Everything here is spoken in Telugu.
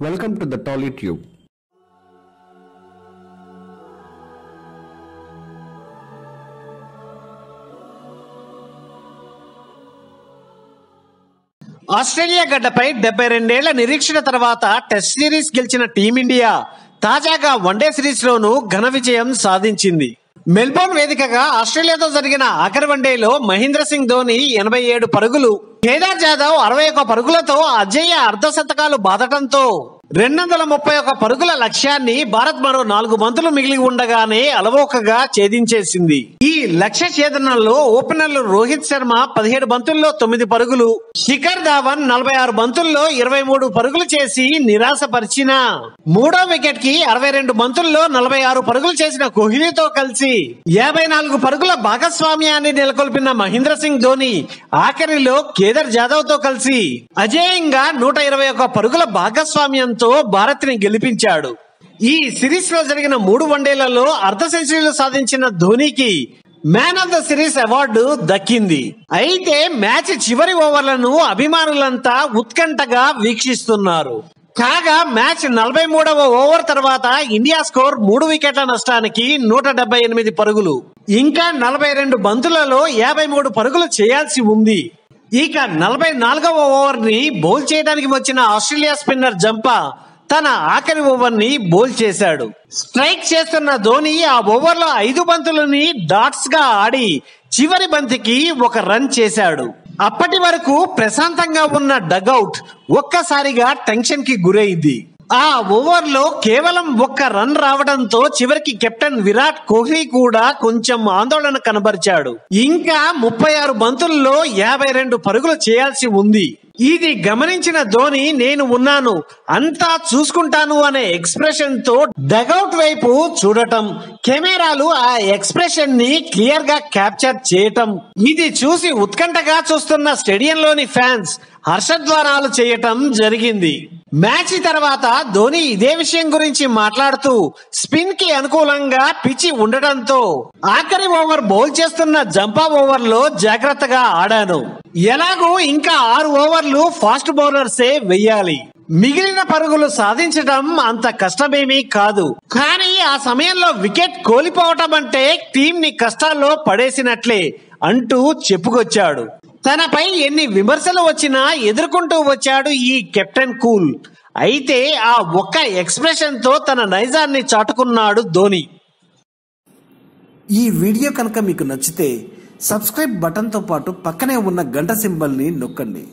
Welcome to the Tolly tube Australia గడ్డపై డెబ్బై రెండేళ్ళ నిరీక్షణ తర్వాత టెస్ట్ సిరీస్ గెలిచిన టీమిండియా తాజాగా వన్డే సిరీస్ లోనూ ఘన విజయం సాధించింది. మెల్బోర్న్ వేదికగా ఆస్ట్రేలియాతో జరిగిన ఆఖరి వన్డేలో మహేంద్ర సింగ్ ధోని ఎనభై ఏడు పరుగులు కేదార్ జాదవ్ అరవై ఒక్క పరుగులతో అజయ్య అర్ధ శతకాలు బాదటంతో రెండు వందల ముప్పై ఒక్క పరుగుల లక్ష్యాన్ని భారత్ మరో నాలుగు మంతులు మిగిలి ఉండగానే అలవోకగా ఛేదించేసింది. ఈ లక్ష్య ఛేదనలో ఓపెనర్లు రోహిత్ శర్మ పదిహేడు బంతుల్లో తొమ్మిది పరుగులు శిఖర్ ధావన్ నలభై ఆరు బంతుల్లో ఇరవై మూడు పరుగులు చేసి నిరాశపరిచిన మూడో వికెట్కి అరవై రెండు బంతుల్లో నలభై ఆరు పరుగులు చేసిన కోహ్లీతో కలిసి యాభై నాలుగు పరుగుల భాగస్వామ్యాన్ని నెలకొల్పిన మహేంద్ర సింగ్ ధోని ఆఖరిలో కేదార్ జాదవ్తో కలిసి అజేయంగా నూట ఇరవై ఒక్క పరుగుల భాగస్వామ్యంతో భారత్ని గెలిపించాడు. ఈ సిరీస్లో జరిగిన మూడు వన్డేలలో అర్ధ సెంచరీలు సాధించిన ధోనికి man of the series award దక్కింది. అయితే మ్యాచ్ చివరి ఓవర్లను అభిమానులంతా ఉత్కంఠగా వీక్షిస్తున్నారు. కాగా మ్యాచ్ నలభై మూడవ ఓవర్ తర్వాత ఇండియా స్కోర్ మూడు వికెట్ల నష్టానికి నూట డెబ్బై ఎనిమిది పరుగులు. ఇంకా నలభై రెండు బంతులలో యాభై మూడు పరుగులు చేయాల్సి ఉంది. ఇక నలభై నాలుగవ ఓవర్ని బౌల్ చేయడానికి వచ్చిన ఆస్ట్రేలియా స్పిన్నర్ జంపా తన ఆఖరి ఓవర్ని బౌల్ చేశాడు. స్ట్రైక్ చేస్తున్న ధోని ఆ ఓవర్లో ఐదు బంతులని డాట్స్గా ఆడి చివరి బంతికి ఒక రన్ చేశాడు. అప్పటి వరకు ప్రశాంతంగా ఉన్న డగౌట్ ఒక్కసారిగా టెన్షన్కి గురైంది. ఆ ఓవర్లో కేవలం ఒక్క రన్ రావడంతో చివరికి కెప్టెన్ విరాట్ కోహ్లీ కూడా కొంచెం ఆందోళన కనబరిచాడు. ఇంకా ముప్పై ఆరు బంతుల్లో యాభై రెండు పరుగులు చేయాల్సి ఉంది. ఇది గమనించిన ధోని నేను ఉన్నాను అంతా చూసుకుంటాను అనే ఎక్స్ప్రెషన్తో డగౌట్ వైపు చూడటం కెమెరాలు ఆ ఎక్స్ప్రెషన్ని క్లియర్గా క్యాప్చర్ చేయటం. ఇది చూసి ఉత్కంఠగా చూస్తున్న స్టేడియంలోని ఫ్యాన్స్ హర్షద్వారాలు చేయటం జరిగింది. మ్యాచ్ తర్వాత ధోని ఇదే విషయం గురించి మాట్లాడుతూ స్పిన్కి అనుకూలంగా పిచి ఉండటంతో ఆఖరి ఓవర్ బౌల్ చేస్తున్న జంపా ఓవర్లో జాగ్రత్తగా ఆడాను. ఎలాగో ఇంకా ఆరు ఓవర్లు ఫాస్ట్ బౌలర్సే వెయ్యాలి. మిగిలిన పరుగులు సాధించడం అంత కష్టమేమీ కాదు. కానీ ఆ సమయంలో వికెట్ కోల్పోవటం అంటే టీం ని కష్టాల్లో పడేసినట్లే అంటూ చెప్పుకొచ్చాడు. తనపై ఎన్ని విమర్శలు వచ్చినా ఎదుర్కొంటూ వచ్చాడు ఈ కెప్టెన్ కూల్. అయితే ఆ ఒక్క ఎక్స్ప్రెషన్తో తన నైజాన్ని చాటుకున్నాడు ధోని. ఈ వీడియో కనుక మీకు నచ్చితే సబ్స్క్రైబ్ బటన్తో పాటు పక్కనే ఉన్న గంట సింబల్ని నొక్కండి.